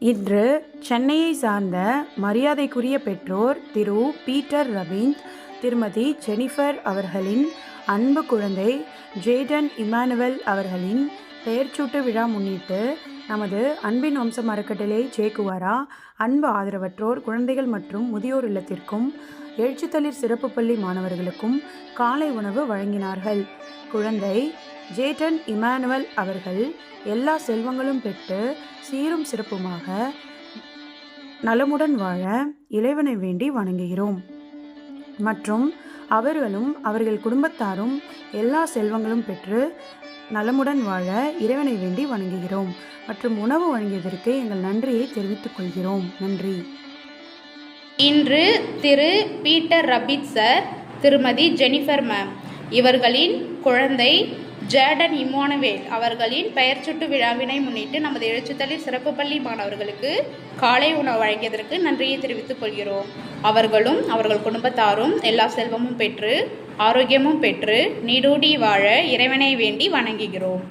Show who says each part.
Speaker 1: இன்று சென்னையை சார்ந்த மரியாதைக்குரிய பெற்றோர் திரு பீட்டர் ரவீந்த் திருமதி ஜெனிஃபர் அவர்களின் அன்பு குழந்தை ஜேடன் இமானுவல் அவர்களின் பெயர்ச்சூட்டு விழா முன்னிட்டு நமது அன்பின் வம்சம் அறக்கட்டளை ஜேகுவாரா அன்பு ஆதரவற்றோர் குழந்தைகள் மற்றும் முதியோர் இல்லத்திற்கும் எழுச்சித்தளிர் சிறப்பு பள்ளி மாணவர்களுக்கும் காலை உணவு வழங்கினார்கள். குழந்தை ஜேட்டன் இமானுவல் அவர்கள் எல்லா செல்வங்களும் பெற்று சீரும் சிறப்புமாக நலமுடன் வாழ இறைவனை வேண்டி வணங்குகிறோம். மற்றும் அவர்களும் அவர்கள் குடும்பத்தாரும் எல்லா செல்வங்களும் பெற்று நலமுடன் வாழ இறைவனை வேண்டி வணங்குகிறோம். மற்றும் உணவு வழங்கியதற்கு எங்கள் நன்றியை தெரிவித்துக் கொள்கிறோம். நன்றி.
Speaker 2: இன்று திரு பீட்டர் ரபித் சார் திருமதி ஜெனிஃபர் மேம் இவர்களின் குழந்தை ஜேடன் இமானுவேல் அவர்களின் பெயர் சுட்டு விழாவினை முன்னிட்டு நமது எழுச்சித்தளிர் சிறப்பு பள்ளி மாணவர்களுக்கு காலை உணவு வழங்கியதற்கு நன்றியை தெரிவித்துக் கொள்கிறோம். அவர்களும் அவர்கள் குடும்பத்தாரும் எல்லா செல்வமும் பெற்று ஆரோக்கியமும் பெற்று நீடூடி வாழ இறைவனை வேண்டி வணங்குகிறோம்.